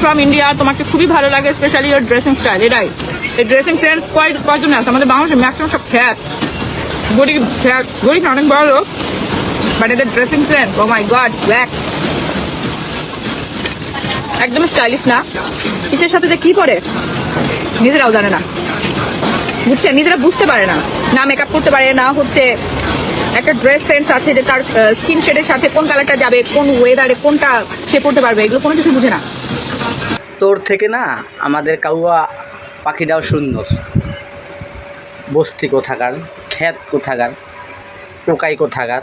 From India তোমাকে খুবই ভালো লাগে স্পেশালি ওর ড্রেসিং স্টাইল এটাই। এই ড্রেসিং সেন্স কয় কয়জন আছে? আমাদের বাংলাদেশে ম্যাক্সিমাম সব খ্যাত। গরিব খ্যাত। গরিব অনেক বড় লোক। বাট এদের dressing sense oh my god black একদম স্টাইলিশ না। কিসের সাথে যে কি পরে? নিজেরাও জানে না। বুঝছে? নিজেরা বুঝতে পারে না। না মেকআপ করতে পারে, না হচ্ছে একটা ড্রেস সেন্স আছে যে তার স্কিন শেডের সাথে কোন কালারটা যাবে, কোন ওয়েদারে কোনটা সে পড়তে পারবে, এগুলো কোনো কিছু বুঝে না। তোর থেকে না আমাদের কাউয়া পাখিটাও সুন্দর। বস্তি কোথাকার খ্যাত কোথাকার টোকাই কোথাকার,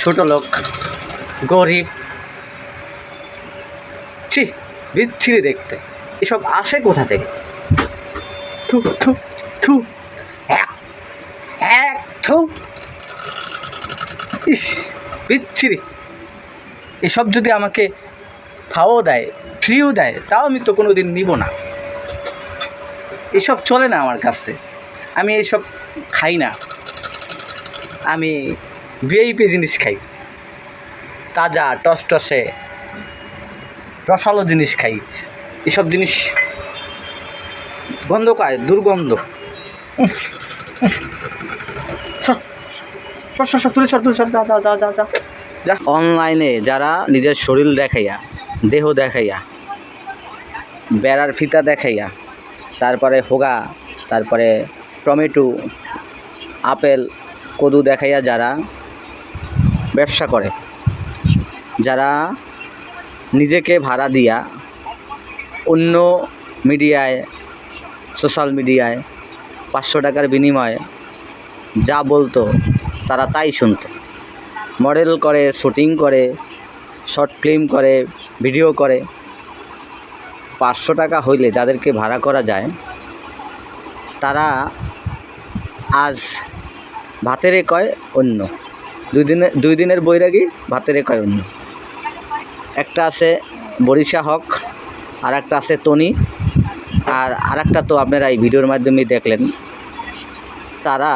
ছোট লোক, গরিব। ছি, বিচ্ছিরি দেখতে। এসব আসে কোথা থেকে? থু থু থু। এক এক থু। ইস, বিচ্ছিরি। এসব যদি আমাকে ফাও দেয় ফ্রিও দেয়, তাও আমি তো কোনো দিন নিব না। এসব চলে না আমার কাছে। আমি এইসব খাই না। আমি ভিআইপি জিনিস খাই। তাজা, টসটসে রসালো জিনিস খাই। এসব জিনিস গন্ধ পায়, দুর্গন্ধ। অনলাইনে যারা নিজের শরীর দেখাইয়া, দেহ দেখাইয়া বেড়ার ফিতা দেখাইয়া, তারপরে হোগা, তারপরে টমেটো, আপেল, কদু দেখাইয়া যারা ব্যবসা করে, যারা নিজেকে ভাড়া দিয়া অন্য মিডিয়ায়, সোশ্যাল মিডিয়ায় পাঁচশো টাকার বিনিময়ে যা বলতো তারা তাই শুনতো। মডেল করে, শুটিং করে, শর্ট ফিল্ম করে, ভিডিও করে পাঁচশো টাকা হইলে যাদেরকে ভাড়া করা যায়, তারা আজ ভাতেরে কয় অন্য, দুই দিনের দুই দিনের বৈরাগী, ভাতেরে কয় অন্য। একটা আছে বরিশা হক, আর একটা আছে তনি, আর আরেকটা তো আপনারা এই ভিডিওর মাধ্যমে দেখলেন। তারা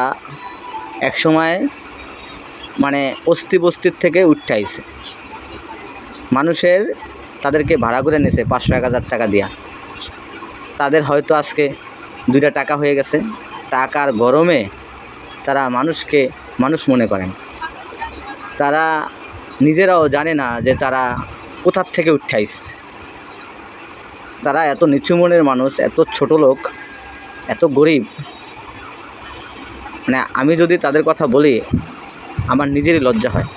একসময় মানে অস্থি বস্তির থেকে উঠতে মানুষের তাদেরকে ভাড়া করে নিয়েছে পাঁচশো, এক হাজার টাকা দিয়া। তাদের হয়তো আজকে দুইটা টাকা হয়ে গেছে। টাকার গরমে তারা মানুষকে, মানুষ মনে করেন তারা নিজেরাও জানে না যে তারা কোথার থেকে উঠাইস তারা এত নিচু মনের মানুষ, এত ছোট লোক, এত গরিব। মানে আমি যদি তাদের কথা বলি, আমার নিজেরই লজ্জা হয়।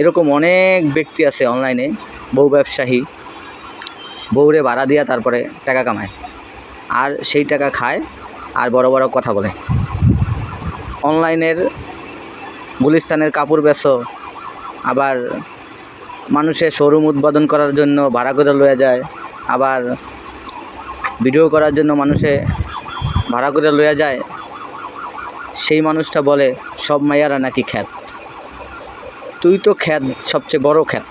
এরকম অনেক ব্যক্তি আছে অনলাইনে বউ ব্যবসায়ী বউরে ভাড়া দিয়া তারপরে টাকা কামায়। আর সেই টাকা খায় আর বড় বড় কথা বলে। অনলাইনের গুলিস্তানের কাপড় বেচো, আবার মানুষের শোরুম উদ্বোধন করার জন্য ভাড়া করে লয়ে যায়, আবার ভিডিও করার জন্য মানুষে ভাড়া করে লয়ে যায়, সেই মানুষটা বলে, সব মাইয়ারা নাকি খ্যাত। তুই তো খ্যাত, সবচেয়ে বড় খ্যাত।